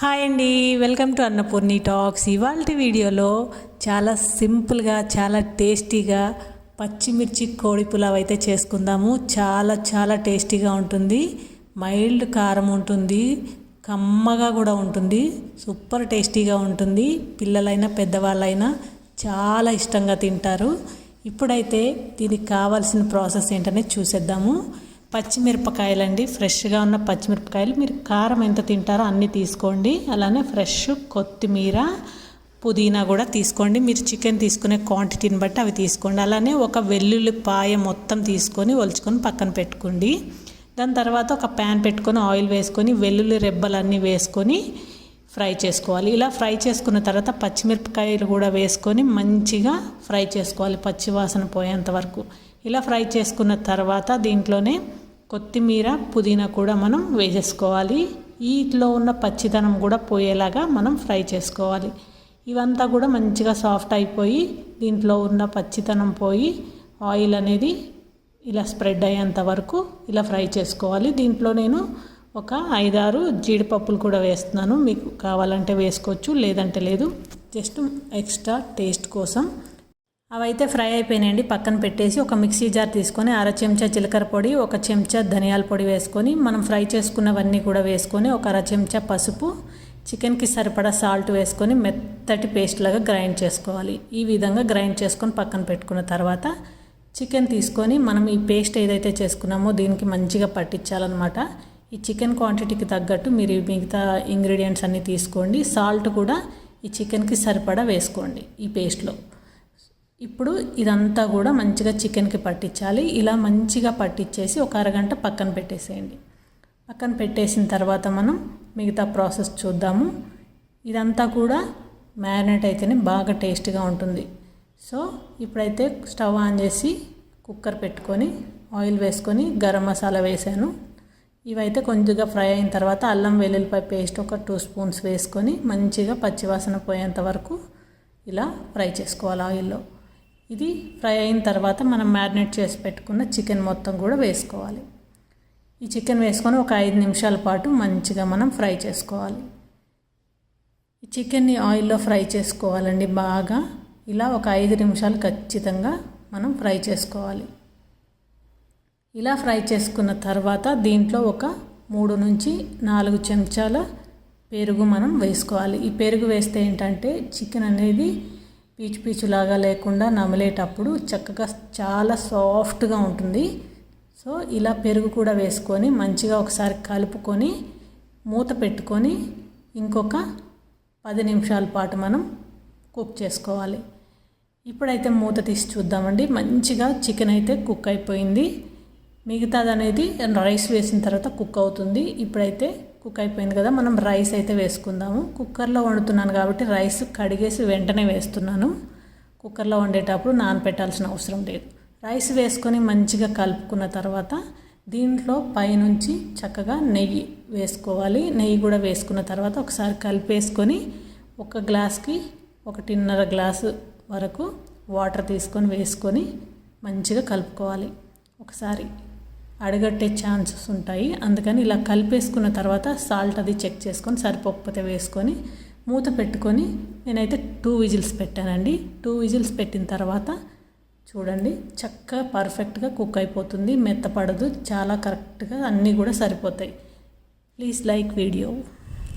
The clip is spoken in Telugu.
హాయ్ అండి వెల్కమ్ టు అన్నపూర్ణి టాక్స్. ఇవాళ వీడియోలో చాలా సింపుల్గా చాలా టేస్టీగా పచ్చిమిర్చి కోడి పులావ్ అయితే చేసుకుందాము. చాలా చాలా టేస్టీగా ఉంటుంది. మైల్డ్ కారం ఉంటుంది. కమ్మగా కూడా ఉంటుంది. సూపర్ టేస్టీగా ఉంటుంది. పిల్లలైనా పెద్దవాళ్ళైనా చాలా ఇష్టంగా తింటారు. ఇప్పుడైతే దీనికి కావాల్సిన ప్రాసెస్ ఏంటనేది చూసేద్దాము. పచ్చిమిరపకాయలండి. ఫ్రెష్గా ఉన్న పచ్చిమిరపకాయలు మీరు కారం ఎంత తింటారో అన్నీ తీసుకోండి. అలానే ఫ్రెష్ కొత్తిమీర పుదీనా కూడా తీసుకోండి. మీరు చికెన్ తీసుకునే క్వాంటిటీని బట్టి అవి తీసుకోండి. అలానే ఒక వెల్లుల్లిపాయ మొత్తం తీసుకొని ఒలుచుకొని పక్కన పెట్టుకోండి. దాని తర్వాత ఒక ప్యాన్ పెట్టుకొని ఆయిల్ వేసుకొని వెల్లుల్లి రెబ్బలన్నీ వేసుకొని ఫ్రై చేసుకోవాలి. ఇలా ఫ్రై చేసుకున్న తర్వాత పచ్చిమిరపకాయలు కూడా వేసుకొని మంచిగా ఫ్రై చేసుకోవాలి పచ్చివాసన పోయేంత వరకు. ఇలా ఫ్రై చేసుకున్న తర్వాత దీంట్లోనే కొత్తిమీర పుదీనా కూడా మనం వేసేసుకోవాలి. వీటిలో ఉన్న పచ్చిదనం కూడా పోయేలాగా మనం ఫ్రై చేసుకోవాలి. ఇవంతా కూడా మంచిగా సాఫ్ట్ అయిపోయి దీంట్లో ఉన్న పచ్చితనం పోయి ఆయిల్ అనేది ఇలా స్ప్రెడ్ అయ్యేంత వరకు ఇలా ఫ్రై చేసుకోవాలి. దీంట్లో నేను ఒక ఐదారు జీడిపప్పులు కూడా వేస్తున్నాను. మీకు కావాలంటే వేసుకోవచ్చు లేదంటే లేదు. జస్ట్ ఎక్స్ట్రా టేస్ట్ కోసం అవైతే ఫ్రై అయిపోయినాయండి. పక్కన పెట్టేసి ఒక మిక్సీ జార్ తీసుకొని అర చెంచా జీలకర్ర పొడి ఒక చెంచా ధనియాల పొడి వేసుకొని మనం ఫ్రై చేసుకున్నవన్నీ కూడా వేసుకొని ఒక అర చెంచా పసుపు చికెన్కి సరిపడా సాల్ట్ వేసుకొని మెత్తటి పేస్ట్ లాగా గ్రైండ్ చేసుకోవాలి. ఈ విధంగా గ్రైండ్ చేసుకొని పక్కన పెట్టుకున్న తర్వాత చికెన్ తీసుకొని మనం ఈ పేస్ట్ ఏదైతే చేసుకున్నామో దీనికి మంచిగా పట్టించాలన్నమాట. ఈ చికెన్ క్వాంటిటీకి తగ్గట్టు మీరు మిగతా ఇంగ్రీడియంట్స్ అన్నీ తీసుకోండి. సాల్ట్ కూడా ఈ చికెన్కి సరిపడా వేసుకోండి ఈ పేస్ట్లో. ఇప్పుడు ఇదంతా కూడా మంచిగా చికెన్కి పట్టించాలి. ఇలా మంచిగా పట్టించేసి ఒక అరగంట పక్కన పెట్టేసేయండి. పక్కన పెట్టేసిన తర్వాత మనం మిగతా ప్రాసెస్ చూద్దాము. ఇదంతా కూడా మ్యారినేట్ అయితేనే బాగా టేస్ట్గా ఉంటుంది. సో ఇప్పుడైతే స్టవ్ ఆన్ చేసి కుక్కర్ పెట్టుకొని ఆయిల్ వేసుకొని గరం మసాలా వేసాను. ఇవైతే కొంచెంగా ఫ్రై అయిన తర్వాత అల్లం వెల్లుల్లిపాయ పేస్ట్ ఒక టూ స్పూన్స్ వేసుకొని మంచిగా పచ్చివాసన పోయేంత వరకు ఇలా ఫ్రై చేసుకోవాలి ఆయిల్లో. ఇది ఫ్రై అయిన తర్వాత మనం మ్యారినేట్ చేసి పెట్టుకున్న చికెన్ మొత్తం కూడా వేసుకోవాలి. ఈ చికెన్ వేసుకొని ఒక ఐదు నిమిషాల పాటు మంచిగా మనం ఫ్రై చేసుకోవాలి. ఈ చికెన్ని ఆయిల్లో ఫ్రై చేసుకోవాలండి బాగా. ఇలా ఒక ఐదు నిమిషాలు ఖచ్చితంగా మనం ఫ్రై చేసుకోవాలి. ఇలా ఫ్రై చేసుకున్న తర్వాత దీంట్లో ఒక మూడు నుంచి నాలుగు చెంచాల పెరుగు మనం వేసుకోవాలి. ఈ పెరుగు వేస్తే ఏంటంటే చికెన్ అనేది పీచు పీచులాగా లేకుండా నమిలేటప్పుడు చక్కగా చాలా సాఫ్ట్గా ఉంటుంది. సో ఇలా పెరుగు కూడా వేసుకొని మంచిగా ఒకసారి కలుపుకొని మూత పెట్టుకొని ఇంకొక పది నిమిషాల పాటు మనం కుక్ చేసుకోవాలి. ఇప్పుడైతే మూత తీసి చూద్దామండి. మంచిగా చికెన్ అయితే కుక్ అయిపోయింది. మిగతాది అనేది రైస్ వేసిన తర్వాత కుక్ అవుతుంది. ఇప్పుడైతే కుక్ అయిపోయింది కదా మనం రైస్ అయితే వేసుకుందాము. కుక్కర్లో వండుతున్నాను కాబట్టి రైస్ కడిగేసి వెంటనే వేస్తున్నాను. కుక్కర్లో వండేటప్పుడు నానపెట్టాల్సిన అవసరం లేదు. రైస్ వేసుకొని మంచిగా కలుపుకున్న తర్వాత దీంట్లో పైనుంచి చక్కగా నెయ్యి వేసుకోవాలి. నెయ్యి కూడా వేసుకున్న తర్వాత ఒకసారి కలిపేసుకొని ఒక గ్లాస్కి ఒకటిన్నర గ్లాసు వరకు వాటర్ తీసుకొని వేసుకొని మంచిగా కలుపుకోవాలి. ఒకసారి అడగట్టే ఛాన్సెస్ ఉంటాయి. అందుకని ఇలా కలిపేసుకున్న తర్వాత సాల్ట్ అది చెక్ చేసుకొని సరిపోకపోతే వేసుకొని మూత పెట్టుకొని నేనైతే టూ విజిల్స్ పెట్టానండి. టూ విజిల్స్ పెట్టిన తర్వాత చూడండి చక్కగా పర్ఫెక్ట్గా కుక్ అయిపోతుంది. మెత్తపడదు చాలా కరెక్ట్గా అన్నీ కూడా సరిపోతాయి. Please like video.